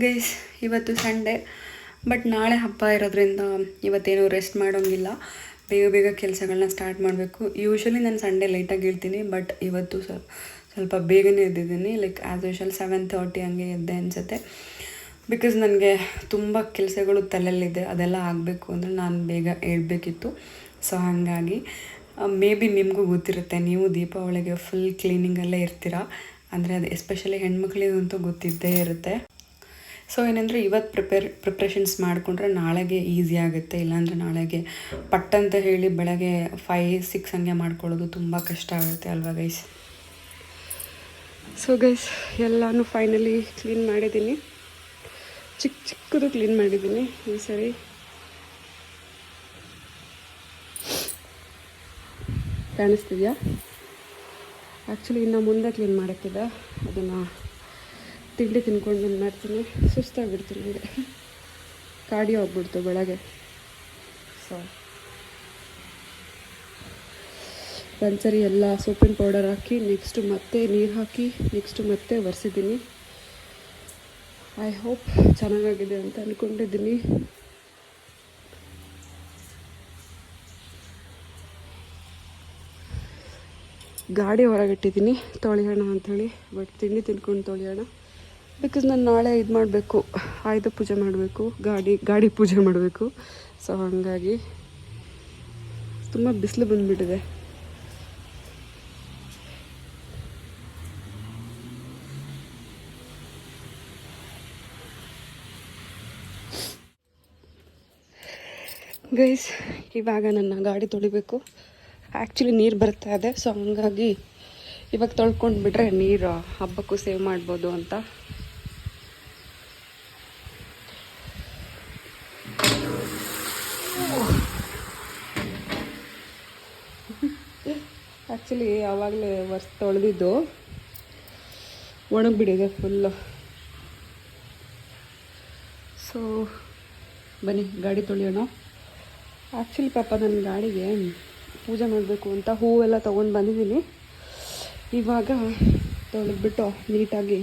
Guys, ಇವತ್ತು Sunday, but ನಾಳೆ ಹಬ್ಬ ಇರೋದ್ರಿಂದ ಇವತ್ತೇನು ರೆಸ್ಟ್ ಮಾಡೋಂಗಿಲ್ಲ. ಬೇಗ ಬೇಗ ಕೆಲಸಗಳನ್ನ ಸ್ಟಾರ್ಟ್ ಮಾಡಬೇಕು. ಯೂಶ್ವಲಿ ನಾನು ಸಂಡೇ ಲೇಟಾಗಿ ಹೇಳ್ತೀನಿ, ಬಟ್ ಇವತ್ತು ಸ್ವಲ್ಪ ಸ್ವಲ್ಪ ಬೇಗನೆ ಎದ್ದಿದ್ದೀನಿ. Like as usual seven thirty ಹಂಗೆ ಎದ್ದೆ ಅನಿಸುತ್ತೆ. ಬಿಕಾಸ್ ನನಗೆ ತುಂಬ ಕೆಲಸಗಳು ತಲೆಯಲ್ಲಿದೆ, ಅದೆಲ್ಲ ಆಗಬೇಕು ಅಂದರೆ ನಾನು ಬೇಗ ಹೇಳಬೇಕಿತ್ತು ಸೊ ಹಾಗಾಗಿ ಮೇ ಬಿ ನಿಮಗೂ ಗೊತ್ತಿರುತ್ತೆ, ನೀವು ದೀಪಾವಳಿಗೆ ಫುಲ್ ಕ್ಲೀನಿಂಗಲ್ಲೇ ಇರ್ತೀರ. ಅಂದರೆ ಅದು ಎಸ್ಪೆಷಲಿ ಹೆಣ್ಮಕ್ಳಿಗಂತೂ ಗೊತ್ತಿದ್ದೇ ಇರುತ್ತೆ. ಸೊ ಏನಂದರೆ ಇವತ್ತು ಪ್ರಿಪೇರ್ ಪ್ರಿಪ್ರೇಷನ್ಸ್ ಮಾಡಿಕೊಂಡ್ರೆ ನಾಳೆಗೆ ಈಸಿ ಆಗುತ್ತೆ. ಇಲ್ಲಾಂದರೆ ನಾಳೆಗೆ ಪಟ್ಟಂತ ಹೇಳಿ ಬೆಳಗ್ಗೆ ಫೈ ಸಿಕ್ಸ್ ಹಂಗೆ ಮಾಡ್ಕೊಳ್ಳೋದು ತುಂಬ ಕಷ್ಟ ಆಗುತ್ತೆ ಅಲ್ವಾ ಗೈಸ್ ಸೊ ಗೈಸ್ ಎಲ್ಲನೂ ಫೈನಲಿ ಕ್ಲೀನ್ ಮಾಡಿದ್ದೀನಿ. ಚಿಕ್ಕ ಚಿಕ್ಕದು ಕ್ಲೀನ್ ಮಾಡಿದ್ದೀನಿ ಈ ಸರಿ. ಕಾಣಿಸ್ತಿದ್ಯಾ? ಆ್ಯಕ್ಚುಲಿ ಇನ್ನು ಮುಂದೆ ಕ್ಲೀನ್ ಮಾಡೋಕ್ಕಿದೆ. ಅದನ್ನು ತಿಂಡಿ ತಿನ್ಕೊಂಡು ಬಂದು ಮಾಡ್ತೀನಿ. ಸುಸ್ತಾಗ್ಬಿಡ್ತು ನನಗೆ ಕಾಡಿ ಹೋಗ್ಬಿಡ್ತು ಬೆಳಗ್ಗೆ. ಸೊ ಒಂದ್ಸರಿ ಎಲ್ಲ ಸೋಪಿನ ಪೌಡರ್ ಹಾಕಿ ನೆಕ್ಸ್ಟು ಮತ್ತೆ ನೀರು ಹಾಕಿ ನೆಕ್ಸ್ಟು ಮತ್ತೆ ಒರೆಸಿದ್ದೀನಿ. ಐ ಹೋಪ್ ಚೆನ್ನಾಗಾಗಿದೆ ಅಂತ ಅಂದ್ಕೊಂಡಿದ್ದೀನಿ ಗಾಡಿ ಹೊರಗಿಟ್ಟಿದ್ದೀನಿ, ತೊಳೆಯೋಣ ಅಂಥೇಳಿ ಬಟ್ ತಿಂಡಿ ತಿನ್ಕೊಂಡು ತೊಳೆಯೋಣ. ಬಿಕಾಸ್ ನಾನು ನಾಳೆ ಇದು ಮಾಡಬೇಕು. ಆಯುಧ ಪೂಜೆ ಮಾಡಬೇಕು. ಗಾಡಿ ಗಾಡಿ ಪೂಜೆ ಮಾಡಬೇಕು. ಸೊ ಹಾಗಾಗಿ ತುಂಬ ಬಿಸಿಲು ಬಂದುಬಿಟ್ಟಿದೆ. ಗೈಸ್ ಇವಾಗ ನನ್ನ ಗಾಡಿ ತೊಳಿಬೇಕು. ಆ್ಯಕ್ಚುಲಿ ನೀರು ಬರ್ತಾ ಇದೆ. ಸೊ ಹಂಗಾಗಿ ಇವಾಗ ತೊಳ್ಕೊಂಡು ಬಿಟ್ರೆ ನೀರು ಹಬ್ಬಕ್ಕೂ ಸೇವ್ ಮಾಡ್ಬೋದು ಅಂತ ಆ್ಯಕ್ಚುಲಿ ಆವಾಗಲೇ ವರ್ಷ ತೊಳೆದಿದ್ದು. ಒಣಗಿಬಿಟ್ಟಿದೆ ಫುಲ್ಲು ಸೊ ಬನ್ನಿ, ಗಾಡಿ ತೊಳೆಯೋಣ. ಆ್ಯಕ್ಚುಲಿ ಪಾಪ ನನ್ನ ಗಾಡಿಗೆ ಪೂಜೆ ಮಾಡಬೇಕು ಅಂತ ಹೂವೆಲ್ಲ ತೊಗೊಂಡು ಬಂದಿದ್ದೀನಿ. ಇವಾಗ ತೊಳೆದ್ಬಿಟ್ಟು ನೀಟಾಗಿ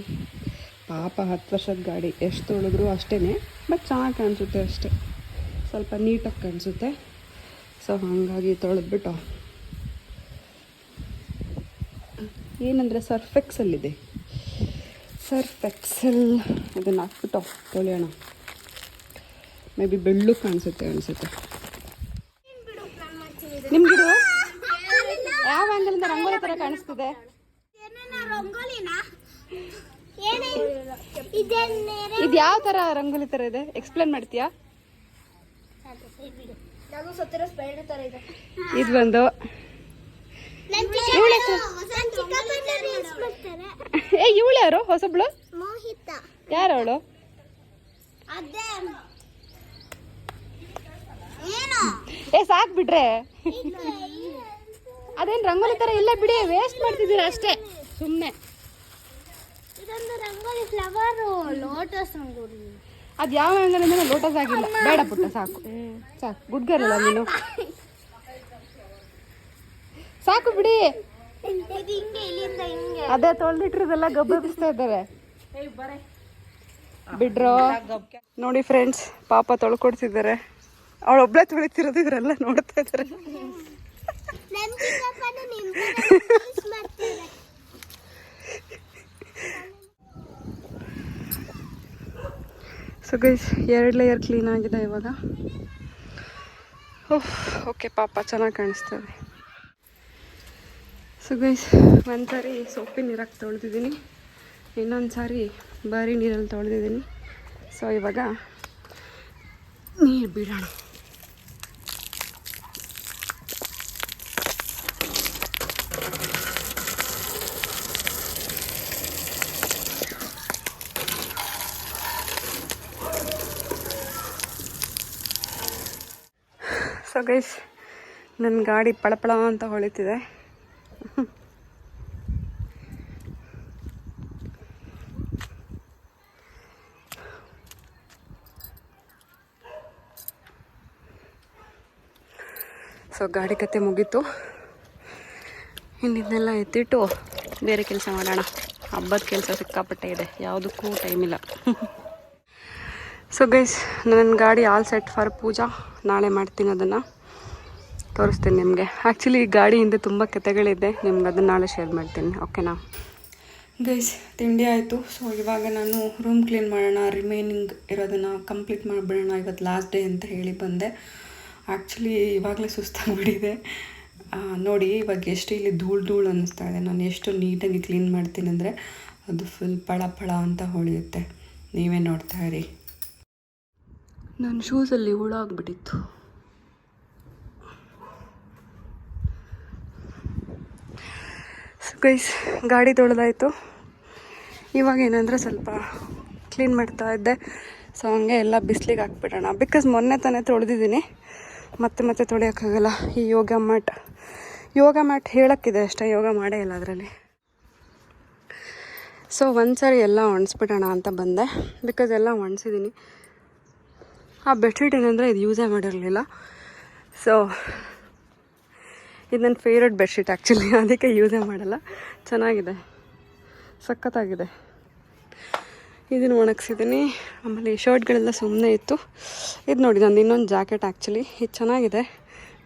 ಪಾಪ ಹತ್ತು ವರ್ಷದ ಗಾಡಿ ಎಷ್ಟು ತೊಳೆದ್ರು ಅಷ್ಟೇ ಬಟ್ ಚೆನ್ನಾಗಿ ಕಾಣಿಸುತ್ತೆ ಅಷ್ಟೇ. ಸ್ವಲ್ಪ ನೀಟಾಗಿ ಕಾಣಿಸುತ್ತೆ. ಸೊ ಹಾಗಾಗಿ ತೊಳೆದ್ಬಿಟ್ಟು ಏನಂದರೆ ಸರ್ಫ್ ಸರ್ಫೆಕ್ಸಲ್ ಸರ್ಫ್ ಎಕ್ಸೆಲ್ ಅದನ್ನು ಹಾಕ್ಬಿಟ್ಟು ತೊಳೆಯೋಣ. ಮೇ ಬಿ ಬೆಳ್ಳು ಕಾಣಿಸುತ್ತೆ ಅನಿಸುತ್ತೆ. ನಿಮ್ಗಿದು ಯಾವ ಆ್ಯಂಗಲಿಂದ ರಂಗೋಲಿ ಥರ ಕಾಣಿಸ್ತಿದೆ? ಇದು ಯಾವ ಥರ ರಂಗೋಲಿ ಥರ ಇದೆ? ಎಕ್ಸ್ಪ್ಲೇನ್ ಮಾಡ್ತೀಯಾ? ಇದು. ಬಂದು ಏ ಇವಳು ಯಾರು? ಹೊಸಬ್ಳು? ಮೋಹಿತ. ಯಾರು ಅವಳು? ಅದೇ. ಏನು? ಏ ಸಾಕ್ ಬಿಡ್ರೆ ಅದೇನ್ ರಂಗೋಲಿ ತರ ಇಲ್ಲ ಬಿಡಿ ವೇಸ್ಟ್ ಮಾಡ್ತಿದ್ದೀರ ಅಷ್ಟೇ. ಸುಮ್ಮನೆ ಇದೊಂದು ರಂಗೋಲಿ ಫ್ಲವರ್ ಲೋಟಸ್ ರಂಗೋಲಿ ಅದು ಯಾವ ಲೋಟಸ್ ಆಗಿಲ್ಲ. ಬೇಡ ಪುಟ್ಟ ಸಾಕು. ಸಾಕು. ಗುಡ್ ಗರ್ಲ್ ಅಲ್ಲ ನೀನು ಸಾಕು ಬಿಡಿ. ಅದೇ ತೊಳೆದಿಟ್ಟಿರೋದೆಲ್ಲ ಗಬ್ಬೆಬ್ಬಿಸ್ತಾ ಇದ್ದಾರೆ. ಬಿಡ್ರೋ. ನೋಡಿ ಫ್ರೆಂಡ್ಸ್ ಪಾಪ ತೊಳ್ಕೊಡ್ತಿದ್ದಾರೆ. ಅವಳು ಒಬ್ಳೆ ತೊಳಿತಿರೋದು ಇವರೆಲ್ಲ ನೋಡ್ತಾ ಇದ್ದಾರೆ. ಸೊ ಗೈಸ್ ಎರಡು ಲೇಯರ್ ಕ್ಲೀನ್ ಆಗಿದೆ ಇವಾಗ. ಓಹ್ ಓಕೆ ಪಾಪ ಚೆನ್ನಾಗಿ ಕಾಣಿಸ್ತದೆ ಸೊ ಗೈಸ್ ಒಂದು ಸಾರಿ ಸೊಪ್ಪಿನ ನೀರಾಗಿ ತೊಳೆದಿದ್ದೀನಿ. ಇನ್ನೊಂದು ಸಾರಿ ಬರೀ ನೀರಲ್ಲಿ ತೊಳೆದಿದ್ದೀನಿ. ಸೊ ಇವಾಗ ನೀರು ಬಿಡೋಣ. ಸೊ ಗೈಸ್ ನನ್ನ ಗಾಡಿ ಪಳಪಳ ಅಂತ ಹೊಳಿತಿದೆ. ಸೊ ಗಾಡಿ ಕತೆ ಮುಗೀತು. ಇನ್ನಿದ್ದೆಲ್ಲ ಎತ್ತಿಟ್ಟು ಬೇರೆ ಕೆಲಸ ಮಾಡೋಣ. ಹಬ್ಬದ ಕೆಲಸ ಸಿಕ್ಕಾಪಟ್ಟೆ ಇದೆ. ಯಾವುದಕ್ಕೂ ಟೈಮ್ ಇಲ್ಲ. ಸೊ ಗೈಸ್ ನನ್ನ ಗಾಡಿ ಆಲ್ ಸೆಟ್ ಫಾರ್ ಪೂಜಾ. ನಾಳೆ ಮಾಡ್ತೀನಿ ಅದನ್ನು. ತೋರಿಸ್ತೀನಿ ನಿಮಗೆ. ಆ್ಯಕ್ಚುಲಿ ಈ ಗಾಡಿ ಹಿಂದೆ ತುಂಬ ಕತೆಗಳಿದೆ. ನಿಮ್ಗೆ ಅದನ್ನು ನಾಳೆ ಶೇರ್ ಮಾಡ್ತೀನಿ. ಓಕೆನಾ ಗೈಸ್ ತಿಂಡಿ ಆಯಿತು. ಸೊ ಇವಾಗ ನಾನು ರೂಮ್ ಕ್ಲೀನ್ ಮಾಡೋಣ ರಿಮೈನಿಂಗ್ ಇರೋದನ್ನು ಕಂಪ್ಲೀಟ್ ಮಾಡಿಬಿಡೋಣ. ಇವತ್ತು ಲಾಸ್ಟ್ ಡೇ ಅಂತ ಹೇಳಿ ಬಂದೆ. ಆ್ಯಕ್ಚುಲಿ ಇವಾಗಲೇ ಸುಸ್ತಾಗ್ಬಿಟ್ಟಿದೆ. ನೋಡಿ ಇವಾಗ ಎಷ್ಟು ಇಲ್ಲಿ ಧೂಳು ಧೂಳು ಅನ್ನಿಸ್ತಾ ಇದೆ. ನಾನು ಎಷ್ಟು ನೀಟಾಗಿ ಕ್ಲೀನ್ ಮಾಡ್ತೀನಿ ಅಂದರೆ ಅದು ಫುಲ್ ಪಳ ಪಳ ಅಂತ ಹೊಳೆಯುತ್ತೆ. ನೀವೇ ನೋಡ್ತಾ ಇರಿ. ನನ್ನ ಶೂಸಲ್ಲಿ ಹುಳ ಆಗ್ಬಿಟ್ಟಿತ್ತು. ಗೈಸ್, ಗಾಡಿ ತೊಳೆದಾಯಿತು. ಇವಾಗ ಏನಂದರೆ ಸ್ವಲ್ಪ ಕ್ಲೀನ್ ಮಾಡ್ತಾ ಇದ್ದೆ. ಸೊ ಹಂಗೆ ಎಲ್ಲ ಬಿಸಿಲಿಗೆ ಹಾಕ್ಬಿಡೋಣ. ಬಿಕಾಸ್ ಮೊನ್ನೆ ತಾನೇ ತೊಳೆದಿದ್ದೀನಿ. ಮತ್ತೆ ಮತ್ತೆ ತೊಳೆಯೋಕ್ಕಾಗಲ್ಲ. ಈ ಯೋಗ ಮ್ಯಾಟ್ ಯೋಗ ಮ್ಯಾಟ್ ಹೇಳೋಕ್ಕಿದೆ ಅಷ್ಟೇ. ಯೋಗ ಮಾಡೇ ಇಲ್ಲ ಅದರಲ್ಲಿ. ಸೊ ಒಂದು ಸಾರಿ ಎಲ್ಲ ಒಣಸ್ಬಿಡೋಣ ಅಂತ ಬಂದೆ. ಬಿಕಾಸ್ ಎಲ್ಲ ಒಣಸಿದ್ದೀನಿ ಆ ಬೆಡ್ಶೀಟ್ ಏನಂದರೆ ಇದು ಯೂಸೇ ಮಾಡಿರಲಿಲ್ಲ. ಸೊ ಇದು ನನ್ನ ಫೇವ್ರೆಟ್ ಬೆಡ್ಶೀಟ್ ಆ್ಯಕ್ಚುಲಿ ಅದಕ್ಕೆ ಯೂಸೇ ಮಾಡಲ್ಲ. ಚೆನ್ನಾಗಿದೆ. ಸಖತ್ತಾಗಿದೆ. ಇದನ್ನು ಒಣಗಿಸಿದ್ದೀನಿ. ಆಮೇಲೆ ಶರ್ಟ್ಗಳೆಲ್ಲ ಸುಮ್ಮನೆ ಇತ್ತು. ಇದು ನೋಡಿ, ನಂದು ಇನ್ನೊಂದು ಜಾಕೆಟ್ ಆ್ಯಕ್ಚುಲಿ ಇದು ಚೆನ್ನಾಗಿದೆ.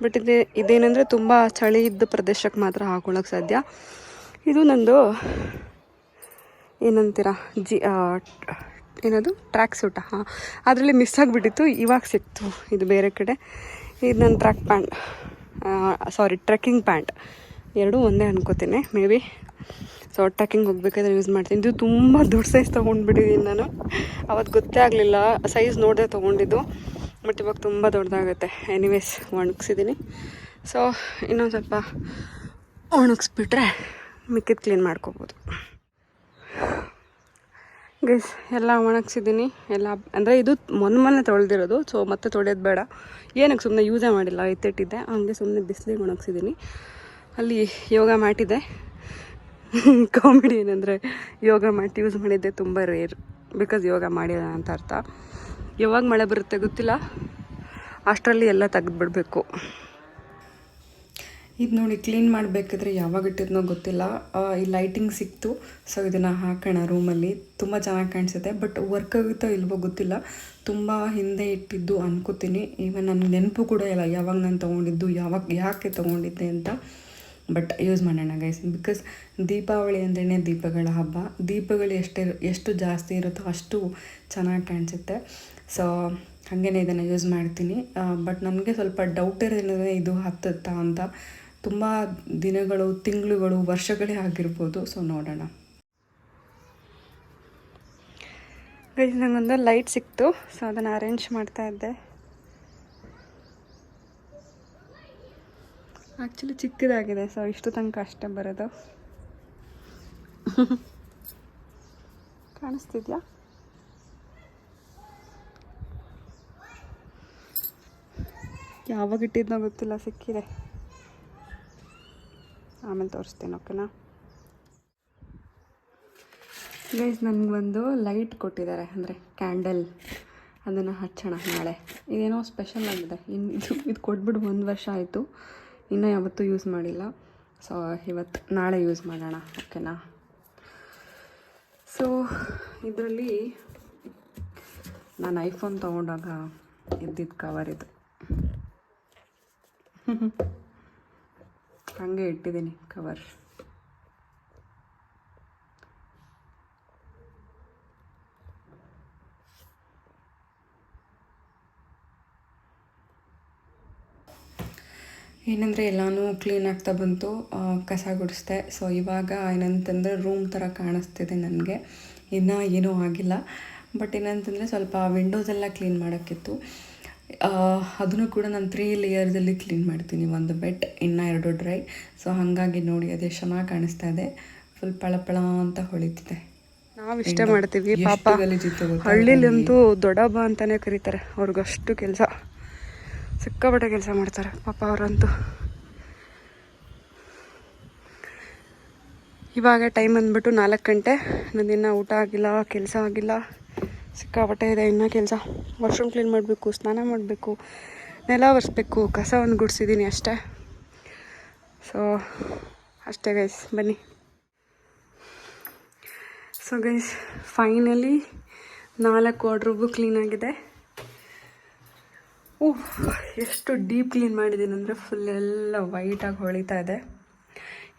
ಬಟ್ ಇದು ಇದೇನೆಂದರೆ ತುಂಬ ಚಳಿ ಇದ್ದ ಪ್ರದೇಶಕ್ಕೆ ಮಾತ್ರ ಹಾಕೊಳ್ಳೋಕೆ ಸಾಧ್ಯ. ಇದು ನಂದು ಏನಂತೀರ, ಜಿ ಏನದು? ಟ್ರ್ಯಾಕ್ ಸೂಟ ಹಾಂ. ಅದರಲ್ಲಿ ಮಿಸ್ ಆಗಿಬಿಟ್ಟಿತ್ತು. ಇವಾಗ ಸಿಕ್ತು. ಇದು ಬೇರೆ ಕಡೆ. ಇದು ನನ್ನ track pant sorry trekking pant ಎರಡೂ ಒಂದೇ ಅನ್ಕೋತೀನಿ ಮೇ ಬಿ ಸೊ ಟ್ರೆಕ್ಕಿಂಗ್ ಹೋಗ್ಬೇಕಾದ್ರೆ ಯೂಸ್ ಮಾಡ್ತೀನಿ. ಇದು ತುಂಬ ದೊಡ್ಡ ಸೈಜ್ ತೊಗೊಂಡ್ಬಿಟ್ಟಿದ್ದೀನಿ ನಾನು. ಅವತ್ತು ಗೊತ್ತೇ ಆಗಲಿಲ್ಲ ಸೈಜ್ ನೋಡದೆ ತೊಗೊಂಡಿದ್ದು ಬಟ್ ಇವಾಗ ತುಂಬ ದೊಡ್ಡದಾಗುತ್ತೆ. ಎನಿವೇಸ್ ಒಣಗಿಸಿದ್ದೀನಿ ಸೊ ಇನ್ನೊಂದು ಸ್ವಲ್ಪ ಒಣಗಿಸ್ಬಿಟ್ರೆ ಮಿಕ್ಕಿದ್ದು ಕ್ಲೀನ್ ಮಾಡ್ಕೋಬೋದು. ಗೈಸ್ ಎಲ್ಲ ಒಣಗಿಸಿದ್ದೀನಿ. ಎಲ್ಲ, ಅಂದರೆ ಇದು ಮೊನ್ನೆ ಮೊನ್ನೆ ತೊಳೆದಿರೋದು ಸೊ ಮತ್ತೆ ತೊಳೆಯೋದು ಬೇಡ. ಏನಕ್ಕೆ ಸುಮ್ಮನೆ ಯೂಸೇ ಮಾಡಿಲ್ಲ ಎತ್ತಿಟ್ಟಿದ್ದೆ ಹಂಗೆ ಸುಮ್ಮನೆ ಬಿಸಿಲಿಗೆ ಒಣಗಿಸಿದ್ದೀನಿ. ಅಲ್ಲಿ ಯೋಗ ಮಾಡಿದೆ ಕಾಮಿಡಿ ಏನಂದರೆ ಯೋಗ ಮ್ಯಾಟ್ ಯೂಸ್ ಮಾಡಿದ್ದೆ ತುಂಬ ರೇರ್ ಬಿಕಾಸ್ ಯೋಗ ಮಾಡಿಲ್ಲ ಅಂತ ಅರ್ಥ. ಯಾವಾಗ ಮಳೆ ಬರುತ್ತೆ ಗೊತ್ತಿಲ್ಲ. ಅಷ್ಟರಲ್ಲಿ ಎಲ್ಲ ತೆಗೆದುಬಿಡ್ಬೇಕು. ಇದು ನೋಡಿ ಕ್ಲೀನ್ ಮಾಡಬೇಕಾದ್ರೆ ಯಾವಾಗ ಇಟ್ಟಿದ್ನೋ ಗೊತ್ತಿಲ್ಲ. ಈ ಲೈಟಿಂಗ್ ಸಿಕ್ತು. ಸೊ ಇದನ್ನು ಹಾಕೋಣ ರೂಮಲ್ಲಿ ತುಂಬ ಚೆನ್ನಾಗಿ ಕಾಣಿಸುತ್ತೆ. ಬಟ್ ವರ್ಕ್ ಆಗುತ್ತೋ ಇಲ್ವೋ ಗೊತ್ತಿಲ್ಲ. ತುಂಬ ಹಿಂದೆ ಇಟ್ಟಿದ್ದು ಅನ್ಕೋತೀನಿ. ಈವನ್ ನನ್ನ ನೆನಪು ಕೂಡ ಇಲ್ಲ ಯಾವಾಗ ನಾನು ತೊಗೊಂಡಿದ್ದು, ಯಾವಾಗ ಯಾಕೆ ತೊಗೊಂಡಿದ್ದೆ ಅಂತ. ಬಟ್ ಯೂಸ್ ಮಾಡೋಣ ಗೈಸ್ ಬಿಕಾಸ್ ದೀಪಾವಳಿ ಅಂದ್ರೇ ದೀಪಗಳ ಹಬ್ಬ. ದೀಪಗಳು ಎಷ್ಟೇ, ಎಷ್ಟು ಜಾಸ್ತಿ ಇರುತ್ತೋ ಅಷ್ಟು ಚೆನ್ನಾಗಿ ಕಾಣಿಸುತ್ತೆ. ಸೊ ಹಾಗೇ ಇದನ್ನು ಯೂಸ್ ಮಾಡ್ತೀನಿ. ಬಟ್ ನನಗೆ ಸ್ವಲ್ಪ ಡೌಟ್ ಇರೋದ್ರಿಂದ ಇದು ಹತ್ತುತ್ತಾ ಅಂತ. ತುಂಬ ದಿನಗಳು, ತಿಂಗಳುಗಳು, ವರ್ಷಗಳೇ ಆಗಿರ್ಬೋದು. ಸೊ ನೋಡೋಣ. ಗೈಸ್ ನನಗೊಂದು ಲೈಟ್ ಸಿಕ್ತು. ಸೊ ಅದನ್ನು ಅರೇಂಜ್ ಮಾಡ್ತಾ ಇದ್ದೆ. ಆ್ಯಕ್ಚುಲಿ ಚಿಕ್ಕದಾಗಿದೆ. ಸೊ ಇಷ್ಟು ತನಕ ಅಷ್ಟೇ ಬರೋದು. ಕಾಣಿಸ್ತಿದ್ಯಾ? ಯಾವಾಗ ಇಟ್ಟಿದ್ನೋ ಗೊತ್ತಿಲ್ಲ, ಸಿಕ್ಕಿದೆ. ಆಮೇಲೆ ತೋರಿಸ್ತೀನಿ, ಓಕೆನಾ? ಗೈಸ್ ನನಗೊಂದು ಲೈಟ್ ಕೊಟ್ಟಿದ್ದಾರೆ, ಅಂದರೆ ಕ್ಯಾಂಡಲ್ ಅದನ್ನು ಹಚ್ಚೋಣ ನಾಳೆ. ಇದೇನೋ ಸ್ಪೆಷಲ್ ಆಗಿದೆ. ಇನ್ನು ಇದು ಇದು ಕೊಟ್ಬಿಟ್ಟು ಒಂದು ವರ್ಷ ಆಯಿತು. ಇನ್ನೂ ಯಾವತ್ತೂ ಯೂಸ್ ಮಾಡಿಲ್ಲ. ಸೊ ಇವತ್ತು ನಾಳೆ ಯೂಸ್ ಮಾಡೋಣ, ಓಕೆನಾ? ಸೊ ಇದರಲ್ಲಿ ನಾನು ಐಫೋನ್ ತೊಗೊಂಡಾಗ ಇದ್ದಿದ್ದು ಕವರ್ ಇದು. ಹಾಗೆ ಇಟ್ಟಿದ್ದೀನಿ ಕವರ್ ಏನಂದರೆ ಎಲ್ಲನೂ ಕ್ಲೀನ್ ಆಗ್ತಾ ಬಂತು ಕಸ ಗುಡಿಸ್ದೆ. ಸೊ ಇವಾಗ ಏನಂತಂದರೆ ರೂಮ್ ಥರ ಕಾಣಿಸ್ತಿದೆ ನನಗೆ. ಇನ್ನೂ ಏನೂ ಆಗಿಲ್ಲ. ಬಟ್ ಏನಂತಂದರೆ ಸ್ವಲ್ಪ ವಿಂಡೋಸ್ ಎಲ್ಲ ಕ್ಲೀನ್ ಮಾಡೋಕ್ಕಿತ್ತು. ಅದನ್ನು ಕೂಡ ನಾನು ತ್ರೀ ಲೇಯರ್ದಲ್ಲಿ ಕ್ಲೀನ್ ಮಾಡ್ತೀನಿ. ಒಂದು ಬೆಟ್ ಇನ್ನು ಎರಡು ಡ್ರೈ ಸೊ ಹಾಗಾಗಿ ನೋಡಿ ಅದೇ ಚೆನ್ನಾಗಿ ಕಾಣಿಸ್ತಾ ಇದೆ. ಫುಲ್ ಪಳಪಳ ಅಂತ ಹೊಳಿತಿದೆ. ನಾವು ಇಷ್ಟ ಮಾಡ್ತೀವಿ ಪಾಪ. ಹಳ್ಳಿಲಂತೂ ದೊಡ್ಡಬ್ಬ ಅಂತಾನೆ ಕರೀತಾರೆ. ಅವ್ರಿಗಷ್ಟು ಕೆಲಸ. ಸಿಕ್ಕಾಪಟ್ಟೆ ಕೆಲಸ ಮಾಡ್ತಾರೆ. ಪಾಪ ಅವರಂತೂ. ಇವಾಗ ಟೈಮ್ ಅಂದ್ಬಿಟ್ಟು ನಾಲ್ಕು ಗಂಟೆ. ನಂದಿನ್ನ ಊಟ ಆಗಿಲ್ಲ ಕೆಲಸ ಆಗಿಲ್ಲ. ಸಿಕ್ಕಾಪಟ್ಟೆ ಇದೆ, ಇನ್ನೂ ಕೆಲಸ. ವಾಶ್ರೂಮ್ ಕ್ಲೀನ್ ಮಾಡಬೇಕು, ಸ್ನಾನ ಮಾಡಬೇಕು, ನೆಲ ಒರೆಸ್ಬೇಕು, ಕಸವನ್ನು ಗುಡಿಸಿದ್ದೀನಿ ಅಷ್ಟೇ. ಸೊ ಅಷ್ಟೇ ಗೈಸ್ ಬನ್ನಿ. ಸೊ ಗೈಸ್ ಫೈನಲಿ ನಾಲ್ಕು ವಾರ್ಡ್ರೂಬು ಕ್ಲೀನ್ ಆಗಿದೆ. ಓಹ್ ಎಷ್ಟು ಡೀಪ್ ಕ್ಲೀನ್ ಮಾಡಿದ್ದೀನಿ ಅಂದರೆ ಫುಲ್ ಎಲ್ಲ ವೈಟಾಗಿ ಹೊಳಿತಾ ಇದೆ.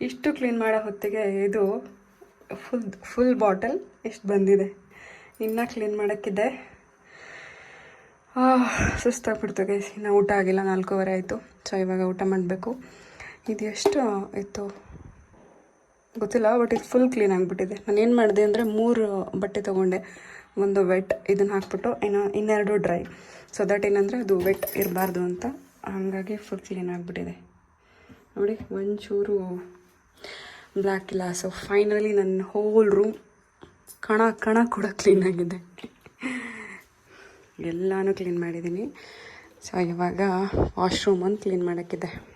ಇಷ್ಟು ಕ್ಲೀನ್ ಮಾಡೋ ಹೊತ್ತಿಗೆ ಇದು ಫುಲ್ ಫುಲ್ ಬಾಟಲ್ ಎಷ್ಟು ಬಂದಿದೆ? ಇನ್ನೂ ಕ್ಲೀನ್ ಮಾಡೋಕ್ಕಿದೆ. ಸುಸ್ತಾಗ್ಬಿಡ್ತು ಗೈಸ್ ಇನ್ನು ಊಟ ಆಗಿಲ್ಲ, ನಾಲ್ಕೂವರೆ ಆಯಿತು. ಸೊ ಇವಾಗ ಊಟ ಮಾಡಬೇಕು. ಇದು ಎಷ್ಟು ಇತ್ತು ಗೊತ್ತಿಲ್ಲ ಬಟ್ ಇದು ಫುಲ್ ಕ್ಲೀನ್ ಆಗಿಬಿಟ್ಟಿದೆ. ನಾನು ಏನು ಮಾಡಿದೆ ಅಂದರೆ ಮೂರು ಬಟ್ಟೆ ತೊಗೊಂಡೆ. ಒಂದು ವೆಟ್ ಇದನ್ನು ಹಾಕ್ಬಿಟ್ಟು, ಇನ್ನು ಇನ್ನೆರಡು ಡ್ರೈ ಸೊ ದಟ್ ಏನಂದರೆ ಅದು ವೆಟ್ ಇರಬಾರ್ದು ಅಂತ. ಹಾಗಾಗಿ ಫುಲ್ ಕ್ಲೀನ್ ಆಗಿಬಿಟ್ಟಿದೆ. ನೋಡಿ, ಒಂಚೂರು ಬ್ಲ್ಯಾಕ್ ಇಲ್ಲ. ಸೊ ಫೈನಲಿ ನನ್ನ ಹೋಲ್ ರೂಮ್ ಕಣ ಕಣ ಕೂಡ ಕ್ಲೀನ್ ಆಗಿದೆ. ಎಲ್ಲನೂ ಕ್ಲೀನ್ ಮಾಡಿದ್ದೀನಿ. ಸೊ ಇವಾಗ ವಾಶ್ರೂಮ್ ಒಂದು ಕ್ಲೀನ್ ಮಾಡೋಕ್ಕಿದೆ.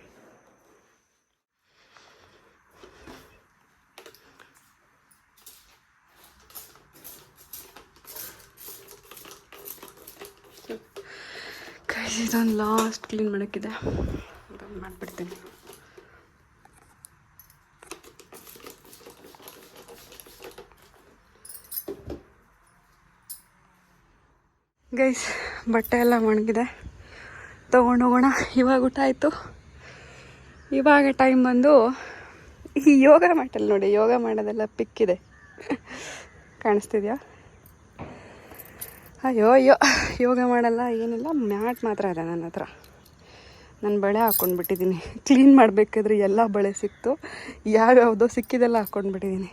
ಇದೊಂದು ಲಾಸ್ಟ್ ಕ್ಲೀನ್ ಮಾಡೋಕ್ಕಿದೆ. ಅಂತ ಮಾಡಿಬಿಡ್ತೀನಿ. ಗೈಸ್ ಬಟ್ಟೆ ಎಲ್ಲ ಒಣಗಿದೆ. ತೊಗೊಂಡೋಗೋಣ ಇವಾಗ ಊಟ ಆಯಿತು. ಇವಾಗ ಟೈಮ್ ಬಂದು ಈ ಯೋಗ ಮ್ಯಾಟಲ್ಲಿ ನೋಡಿ, ಯೋಗ ಮಾಡೋದೆಲ್ಲ ಪಿಕ್ಕಿದೆ ಕಾಣಿಸ್ತಿದ್ಯಾ? ಅಯ್ಯೋ ಅಯ್ಯೋ, ಯೋಗ ಮಾಡಲ್ಲ, ಏನಿಲ್ಲ. ಮ್ಯಾಟ್ ಮಾತ್ರ ಇದೆ ನನ್ನ ಹತ್ರ. ನಾನು ಬಳೆ ಹಾಕ್ಕೊಂಡ್ಬಿಟ್ಟಿದ್ದೀನಿ ಕ್ಲೀನ್ ಮಾಡಬೇಕಾದ್ರೆ ಎಲ್ಲ ಬಳೆ ಸಿಕ್ತು. ಯಾವ್ಯಾವುದೋ ಸಿಕ್ಕಿದೆಲ್ಲ ಹಾಕ್ಕೊಂಡ್ಬಿಟ್ಟಿದ್ದೀನಿ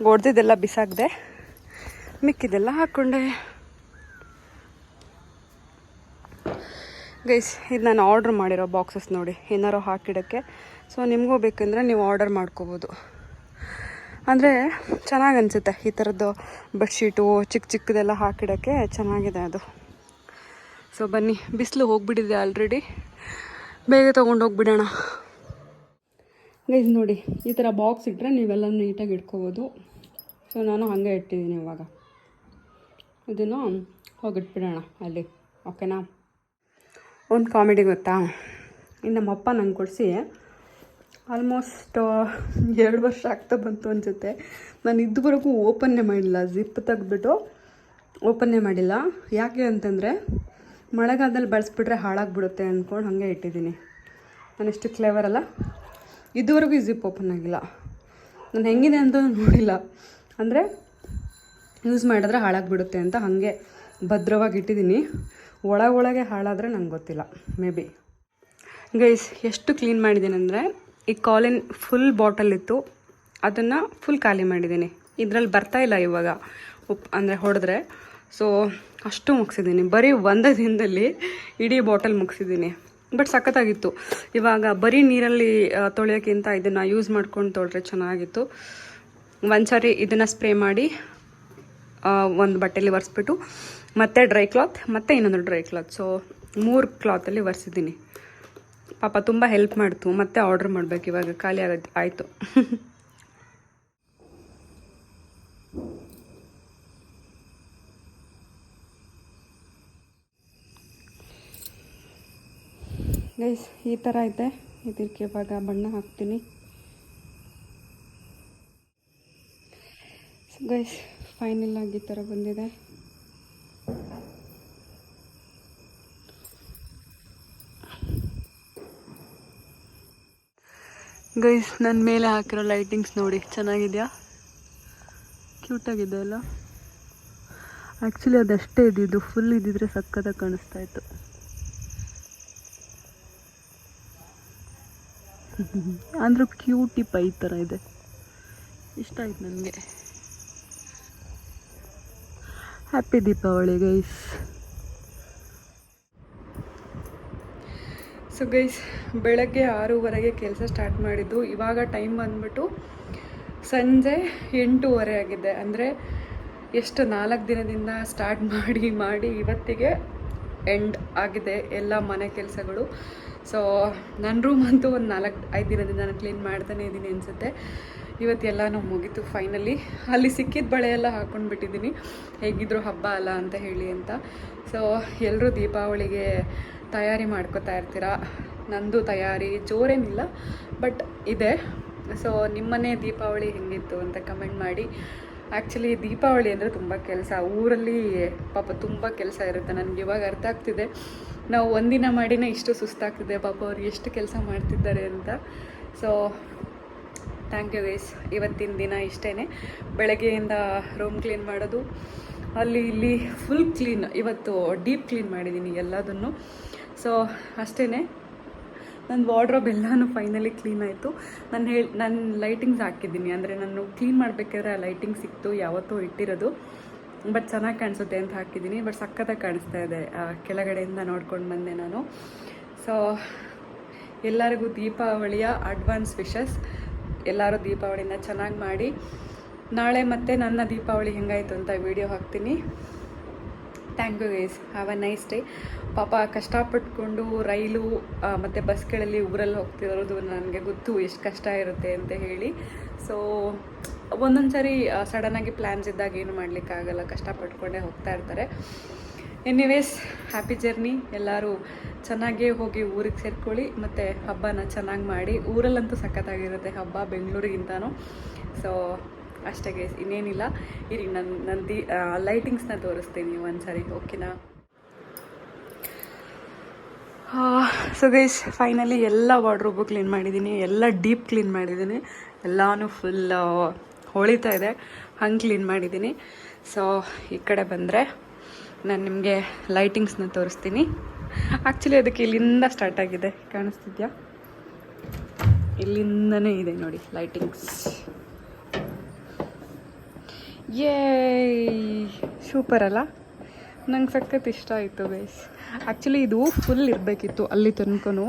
ಒಡೆದಿದ್ದೆಲ್ಲ ಬಿಸಾಕ್ದೆ. ಮಿಕ್ಕಿದೆಲ್ಲ ಹಾಕ್ಕೊಂಡೆ ಗೈಸ್, ಇದು ನಾನು ಆರ್ಡ್ರ್ ಮಾಡಿರೋ ಬಾಕ್ಸಸ್ ನೋಡಿ, ಏನಾರು ಹಾಕಿಡೋಕ್ಕೆ. ಸೊ ನಿಮಗೂ ಬೇಕಂದರೆ ನೀವು ಆರ್ಡರ್ ಮಾಡ್ಕೋಬೋದು. ಅಂದರೆ, ಚೆನ್ನಾಗಿ ಅನಿಸುತ್ತೆ ಈ ಥರದ್ದು ಬೆಡ್ಶೀಟು ಚಿಕ್ಕ ಚಿಕ್ಕದೆಲ್ಲ ಹಾಕಿಡೋಕ್ಕೆ ಚೆನ್ನಾಗಿದೆ ಅದು. ಸೊ ಬನ್ನಿ, ಬಿಸಿಲು ಹೋಗಿಬಿಟ್ಟಿದೆ ಆಲ್ರೆಡಿ ಬೇಗ ತೊಗೊಂಡು ಹೋಗ್ಬಿಡೋಣ. ಗೈಸ್, ನೋಡಿ, ಈ ಥರ ಬಾಕ್ಸ್ ಇಟ್ಟರೆ ನೀವೆಲ್ಲ ನೀಟಾಗಿ ಇಟ್ಕೋಬೋದು. ಸೊ ನಾನು ಹಾಗೆ ಇಟ್ಟಿದ್ದೀನಿ ಇವಾಗ. ಇದನ್ನು ಹೋಗಿಟ್ಬಿಡೋಣ ಅಲ್ಲಿ ಓಕೆನಾ ಒಂದು ಕಾಮಿಡಿ ಗೊತ್ತಾ? ಇನ್ನು ನಮ್ಮಪ್ಪ ನಂಗೆ ಕೊಡಿಸಿ. ಆಲ್ಮೋಸ್ಟ್ ಎರಡು ವರ್ಷ ಆಗ್ತಾ ಬಂತು ಅನಿಸುತ್ತೆ. ನಾನು ಇದುವರೆಗೂ ಓಪನ್ನೇ ಮಾಡಿಲ್ಲ, ಜಿಪ್ ತೆಗೆದ್ಬಿಟ್ಟು ಓಪನ್ನೇ ಮಾಡಿಲ್ಲ. ಯಾಕೆ ಅಂತಂದರೆ, ಮಳೆಗಾಲದಲ್ಲಿ ಬಳಸ್ಬಿಟ್ರೆ ಹಾಳಾಗ್ಬಿಡುತ್ತೆ ಅಂದ್ಕೊಂಡು ಹಾಗೆ ಇಟ್ಟಿದ್ದೀನಿ. ನಾನು ಎಷ್ಟು ಕ್ಲೇವರ್ ಅಲ್ಲ. ಇದುವರೆಗೂ ಈ ಜಿಪ್ ಓಪನ್ ಆಗಿಲ್ಲ. ನಾನು ಹೆಂಗಿದೆ ಅಂತ ನೋಡಿಲ್ಲ. ಅಂದರೆ ಯೂಸ್ ಮಾಡಿದ್ರೆ ಹಾಳಾಗ್ಬಿಡುತ್ತೆ ಅಂತ ಹಾಗೆ ಭದ್ರವಾಗಿ ಇಟ್ಟಿದ್ದೀನಿ. ಒಳಗೊಳಗೆ ಹಾಳಾದರೆ ನಂಗೆ ಗೊತ್ತಿಲ್ಲ ಮೇ ಬಿ ಗೈಸ್ ಎಷ್ಟು ಕ್ಲೀನ್ ಮಾಡಿದ್ದೀನಿ ಅಂದರೆ ಈ ಕಾಲಿನ ಫುಲ್ ಬಾಟಲ್ ಇತ್ತು, ಅದನ್ನು ಫುಲ್ ಖಾಲಿ ಮಾಡಿದ್ದೀನಿ. ಇದರಲ್ಲಿ ಬರ್ತಾ ಇಲ್ಲ ಇವಾಗ, ಉಪ್, ಅಂದರೆ ಹೊಡೆದ್ರೆ. ಸೊ ಅಷ್ಟು ಮುಗಿಸಿದ್ದೀನಿ. ಬರೀ ಒಂದೇ ದಿನದಲ್ಲಿ ಇಡೀ ಬಾಟಲ್ ಮುಗಿಸಿದ್ದೀನಿ. ಬಟ್ ಸಖತ್ತಾಗಿತ್ತು. ಇವಾಗ ಬರೀ ನೀರಲ್ಲಿ ತೊಳೆಯೋಕ್ಕಿಂತ ಇದನ್ನು ಯೂಸ್ ಮಾಡ್ಕೊಂಡು ತೊಳೆದ್ರೆ ಚೆನ್ನಾಗಿತ್ತು. ಒಂದು ಸಾರಿ ಇದನ್ನು ಸ್ಪ್ರೇ ಮಾಡಿ ಒಂದು ಬಟ್ಟೆಲಿ ಒರೆಸ್ಬಿಟ್ಟು ಮತ್ತೆ ಡ್ರೈ ಕ್ಲಾತ್ ಮತ್ತೆ ಇನ್ನೊಂದು ಡ್ರೈ ಕ್ಲಾತ್ ಸೊ ಮೂರು ಕ್ಲಾತಲ್ಲಿ ಒರೆಸಿದ್ದೀನಿ. ಪಾಪ ತುಂಬ ಹೆಲ್ಪ್ ಮಾಡ್ತು. ಮತ್ತೆ ಆರ್ಡ್ರ್ ಮಾಡಬೇಕು ಇವಾಗ. ಖಾಲಿ ಆಗೋದು ಆಯಿತು. ಗೈಸ್ ಈ ಥರ ಐತೆ. ಇದಕ್ಕೆ ಇವಾಗ ಬಣ್ಣ ಹಾಕ್ತೀನಿ. ಗೈಸ್ ಫೈನಲ್ ಆಗಿ ಈ ಥರ ಬಂದಿದೆ. ಗೈಸ್ ನನ್ನ ಮೇಲೆ ಹಾಕಿರೋ ಲೈಟಿಂಗ್ಸ್ ನೋಡಿ, ಚೆನ್ನಾಗಿದೆಯಾ? ಕ್ಯೂಟಾಗಿದೆ ಅಲ್ಲ? ಆ್ಯಕ್ಚುಲಿ ಅದಷ್ಟೇ ಇದ್ದಿದ್ದು ಫುಲ್ ಇದ್ದಿದ್ರೆ ಸಕ್ಕತ್ತಾಗಿ ಕಾಣಿಸ್ತಾ ಇತ್ತು. ಅಂದರೂ ಕ್ಯೂಟಿ ಪೈ ಥರ ಇದೆ. ಇಷ್ಟ ಆಯ್ತು ನನಗೆ. Happy Deepavali guys so guys ಬೆಳಗ್ಗೆ ಆರೂವರೆಗೆ ಕೆಲಸ ಸ್ಟಾರ್ಟ್ ಮಾಡಿದ್ದು. ಇವಾಗ ಟೈಮ್ ಬಂದ್ಬಿಟ್ಟು ಸಂಜೆ ಎಂಟೂವರೆ ಆಗಿದೆ. ಅಂದರೆ ಎಷ್ಟು ನಾಲ್ಕು ದಿನದಿಂದ ಸ್ಟಾರ್ಟ್ ಮಾಡಿ ಮಾಡಿ ಇವತ್ತಿಗೆ ಎಂಡ್ ಆಗಿದೆ ಎಲ್ಲ ಮನೆ ಕೆಲಸಗಳು. ಸೊ ನನ್ನ ರೂಮ್ ಅಂತೂ ಒಂದು ನಾಲ್ಕು, ಐದು ದಿನದಿಂದ ನಾನು ಕ್ಲೀನ್ ಮಾಡ್ತಾನೆ ಇದ್ದೀನಿ ಅನಿಸುತ್ತೆ. ಇವತ್ತೆಲ್ಲನೂ ಮುಗೀತು ಫೈನಲಿ ಅಲ್ಲಿ ಸಿಕ್ಕಿದ ಬಳೆ ಎಲ್ಲ ಹಾಕ್ಕೊಂಡು ಬಿಟ್ಟಿದ್ದೀನಿ. ಹೇಗಿದ್ರು ಹಬ್ಬ ಅಲ್ಲ ಅಂತ ಹೇಳಿ ಅಂತ. ಸೊ ಎಲ್ಲರೂ ದೀಪಾವಳಿಗೆ ತಯಾರಿ ಮಾಡ್ಕೋತಾ ಇರ್ತೀರಾ? ನಂದು ತಯಾರಿ ಜೋರೇನಿಲ್ಲ, ಬಟ್ ಇದೆ. ಸೊ ನಿಮ್ಮನೆ ದೀಪಾವಳಿ ಹೆಂಗಿತ್ತು ಅಂತ ಕಮೆಂಟ್ ಮಾಡಿ. ಆ್ಯಕ್ಚುಲಿ ದೀಪಾವಳಿ ಅಂದರೆ ತುಂಬ ಕೆಲಸ. ಊರಲ್ಲಿ ಪಾಪ ತುಂಬ ಕೆಲಸ ಇರುತ್ತೆ. ನನಗೆ ಇವಾಗ ಅರ್ಥ ಆಗ್ತಿದೆ. ನಾವು ಒಂದಿನ ಮಾಡಿನೇ ಇಷ್ಟು ಸುಸ್ತಾಗ್ತಿದೆ. ಪಾಪ ಅವ್ರು ಎಷ್ಟು ಕೆಲಸ ಮಾಡ್ತಿದ್ದಾರೆ ಅಂತ. ಸೊ ಥ್ಯಾಂಕ್ ಯು ಗೈಸ್ ಇವತ್ತಿನ ದಿನ ಇಷ್ಟೇ ಬೆಳಗ್ಗೆಯಿಂದ ರೂಮ್ ಕ್ಲೀನ್ ಮಾಡೋದು. ಅಲ್ಲಿ ಇಲ್ಲಿ ಫುಲ್ ಕ್ಲೀನ್ ಇವತ್ತು ಡೀಪ್ ಕ್ಲೀನ್ ಮಾಡಿದ್ದೀನಿ ಎಲ್ಲದನ್ನು. ಸೊ ಅಷ್ಟೇ ನನ್ನ ವಾರ್ಡ್ರೋಬ್ ಎಲ್ಲನೂ ಫೈನಲಿ ಕ್ಲೀನ್ ಆಯಿತು. ನಾನು ಹೇಳಿ, ನಾನು ಲೈಟಿಂಗ್ಸ್ ಹಾಕಿದ್ದೀನಿ. ಅಂದರೆ ನಾನು ಕ್ಲೀನ್ ಮಾಡಬೇಕಾದ್ರೆ ಆ ಲೈಟಿಂಗ್ ಸಿಕ್ತು, ಯಾವತ್ತೂ ಇಟ್ಟಿರೋದು. ಬಟ್ ಚೆನ್ನಾಗಿ ಕಾಣಿಸುತ್ತೆ ಅಂತ ಹಾಕಿದ್ದೀನಿ. ಬಟ್ ಸಕ್ಕತ್ತಾಗಿ ಕಾಣಿಸ್ತಾ ಇದೆ ಕೆಳಗಡೆಯಿಂದ ನೋಡ್ಕೊಂಡು ಬಂದೆ ನಾನು. ಸೊ ಎಲ್ಲರಿಗೂ ದೀಪಾವಳಿಯ ಅಡ್ವಾನ್ಸ್ ವಿಶಸ್ ಎಲ್ಲರೂ ದೀಪಾವಳಿನ ಚೆನ್ನಾಗಿ ಮಾಡಿ. ನಾಳೆ ಮತ್ತೆ ನನ್ನ ದೀಪಾವಳಿ ಹೆಂಗಾಯಿತು ಅಂತ ವಿಡಿಯೋ ಹಾಕ್ತೀನಿ. Thank you guys have a nice day ಪಾಪ ಕಷ್ಟಪಟ್ಕೊಂಡು ರೈಲು ಮತ್ತು ಬಸ್ಗಳಲ್ಲಿ ಊರಲ್ಲಿ ಹೋಗ್ತಿರೋದು ನನಗೆ ಗೊತ್ತು ಎಷ್ಟು ಕಷ್ಟ ಇರುತ್ತೆ ಅಂತ ಹೇಳಿ. ಸೊ ಒಂದೊಂದು ಸಾರಿ ಸಡನ್ನಾಗಿ ಪ್ಲ್ಯಾನ್ಸ್ ಇದ್ದಾಗ ಏನು ಮಾಡಲಿಕ್ಕಾಗಲ್ಲ, ಕಷ್ಟಪಟ್ಕೊಂಡೇ ಹೋಗ್ತಾ ಇರ್ತಾರೆ. ಎನಿವೇಸ್ ಹ್ಯಾಪಿ ಜರ್ನಿ ಎಲ್ಲರೂ ಚೆನ್ನಾಗೇ ಹೋಗಿ ಊರಿಗೆ ಸೇರ್ಕೊಳ್ಳಿ, ಮತ್ತು ಹಬ್ಬನ ಚೆನ್ನಾಗಿ ಮಾಡಿ. ಊರಲ್ಲಂತೂ ಸಖತ್ತಾಗಿರುತ್ತೆ, ಹಬ್ಬ ಬೆಂಗಳೂರಿಗಿಂತನೂ. ಸೊ ಅಷ್ಟೇ ಗೈಸ್ ಇನ್ನೇನಿಲ್ಲ. ಇರಿ ನನ್ನ ನನ್ನ ದಿ ಲೈಟಿಂಗ್ಸ್ನ ತೋರಿಸ್ತೀನಿ ಒಂದ್ಸರಿ ಓಕೆನಾ ಸೊ ಗೈಸ್ ಫೈನಲಿ ಎಲ್ಲ ವಾರ್ಡ್ರೋಬು ಕ್ಲೀನ್ ಮಾಡಿದ್ದೀನಿ ಎಲ್ಲ ಡೀಪ್ ಕ್ಲೀನ್ ಮಾಡಿದ್ದೀನಿ ಎಲ್ಲನೂ ಫುಲ್ ಹೊಳಿತಾ ಇದೆ. ಹಂಗೆ ಕ್ಲೀನ್ ಮಾಡಿದ್ದೀನಿ ಸೊ ಈ ಕಡೆ ಬಂದರೆ ನಾನು ನಿಮಗೆ ಲೈಟಿಂಗ್ಸ್ನ ತೋರಿಸ್ತೀನಿ. ಆ್ಯಕ್ಚುಲಿ ಅದಕ್ಕೆ ಇಲ್ಲಿಂದ ಸ್ಟಾರ್ಟ್ ಆಗಿದೆ. ಕಾಣಿಸ್ತಿದ್ಯಾ? ಇಲ್ಲಿಂದನೇ ಇದೆ ನೋಡಿ ಲೈಟಿಂಗ್ಸ್ ಯೇ ಸೂಪರ್ ಅಲ್ಲ? ನಂಗೆ ಸಖತ್ ಇಷ್ಟ ಆಯಿತು ಗೈಸ್ ಆ್ಯಕ್ಚುಲಿ ಇದು ಫುಲ್ ಇರಬೇಕಿತ್ತು ಅಲ್ಲಿ ತನಕನೂ.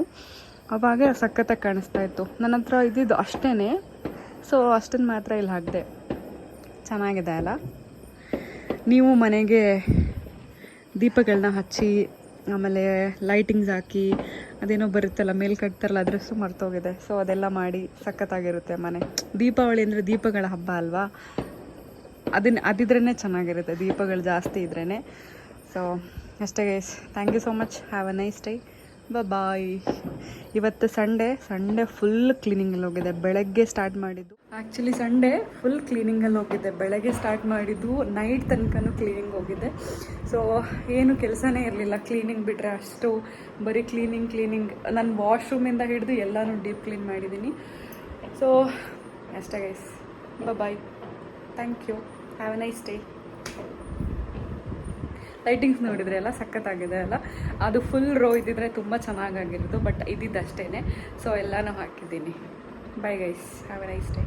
ಅವಾಗ ಸಖತ್ತಾಗಿ ಕಾಣಿಸ್ತಾ ಇತ್ತು. ನನ್ನ ಹತ್ರ ಇದ್ದಿದ್ದು ಅಷ್ಟೇ ಸೊ ಅಷ್ಟನ್ನು ಮಾತ್ರ ಇಲ್ಲಿ ಹಾಕಿದೆ. ಚೆನ್ನಾಗಿದೆ ಅಲ್ಲ? ನೀವು ಮನೆಗೆ ದೀಪಗಳನ್ನ ಹಚ್ಚಿ, ಆಮೇಲೆ ಲೈಟಿಂಗ್ಸ್ ಹಾಕಿ, ಅದೇನೋ ಬರುತ್ತಲ್ಲ, ಮೇಲ್ ಕಟ್ತಾರಲ್ಲ ಅದ್ರಷ್ಟು ಮರ್ತೋಗಿದೆ. ಸೊ ಅದೆಲ್ಲ ಮಾಡಿ ಸಖತ್ತಾಗಿರುತ್ತೆ ಮನೆ. ದೀಪಾವಳಿ ಅಂದರೆ ದೀಪಗಳ ಹಬ್ಬ ಅಲ್ವಾ? ಅದನ್ನ ಅದಿದ್ರೇ ಚೆನ್ನಾಗಿರುತ್ತೆ, ದೀಪಗಳು ಜಾಸ್ತಿ ಇದ್ರೇ ಸೊ ಅಷ್ಟೇ guys thank you so much have a nice day bye ಇವತ್ತು ಸಂಡೇ ಸಂಡೇ ಫುಲ್ ಕ್ಲೀನಿಂಗಲ್ಲಿ ಹೋಗಿದೆ. ಬೆಳಗ್ಗೆ ಸ್ಟಾರ್ಟ್ ಮಾಡಿದ್ದು. ಆ್ಯಕ್ಚುಲಿ ಸಂಡೇ ಫುಲ್ ಕ್ಲೀನಿಂಗಲ್ಲಿ ಹೋಗಿದ್ದೆ ಬೆಳಗ್ಗೆ ಸ್ಟಾರ್ಟ್ ಮಾಡಿದ್ದು ನೈಟ್ ತನಕನೂ ಕ್ಲೀನಿಂಗ್ ಹೋಗಿದ್ದೆ ಸೊ ಏನು ಕೆಲಸನೇ ಇರಲಿಲ್ಲ. ಕ್ಲೀನಿಂಗ್ ಬಿಟ್ಟರೆ ಅಷ್ಟು ಬರೀ ಕ್ಲೀನಿಂಗ್ ಕ್ಲೀನಿಂಗ್ ನಾನು ವಾಶ್ರೂಮಿಂದ ಹಿಡಿದು ಎಲ್ಲನೂ ಡೀಪ್ ಕ್ಲೀನ್ ಮಾಡಿದ್ದೀನಿ. ಸೊ ಅಷ್ಟೇ guys bye thank you have a nice day lightings ನೋಡಿದ್ರೆ ಎಲ್ಲ ಸಖತ್ತಾಗಿದೆ ಅಲ್ಲ? ಅದು ಫುಲ್ ರೋ ಇದ್ದಿದ್ರೆ ತುಂಬ ಚೆನ್ನಾಗಾಗಿರೋದು ಬಟ್ ಇದ್ದಿದ್ದಷ್ಟೇ ಸೊ ಎಲ್ಲನೂ ಹಾಕಿದ್ದೀನಿ. Bye guys have a nice day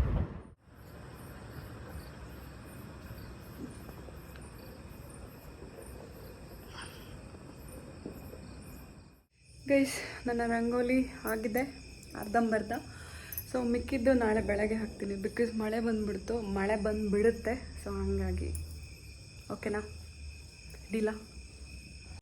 guys ನನ್ನ ರಂಗೋಲಿ ಆಗಿದೆ, ಅರ್ಧಂಬರ್ಧ. ಸೊ ಮಿಕ್ಕಿದ್ದು ನಾಳೆ ಬೆಳಗ್ಗೆ ಹಾಕ್ತೀನಿ. ಬಿಕಾಸ್ ಮಳೆ ಬಂದುಬಿಡ್ತು. ಮಳೆ ಬಂದುಬಿಡುತ್ತೆ. ಸೊ ಹಂಗಾಗಿ. ಓಕೆನಾ ಡೀಲಾ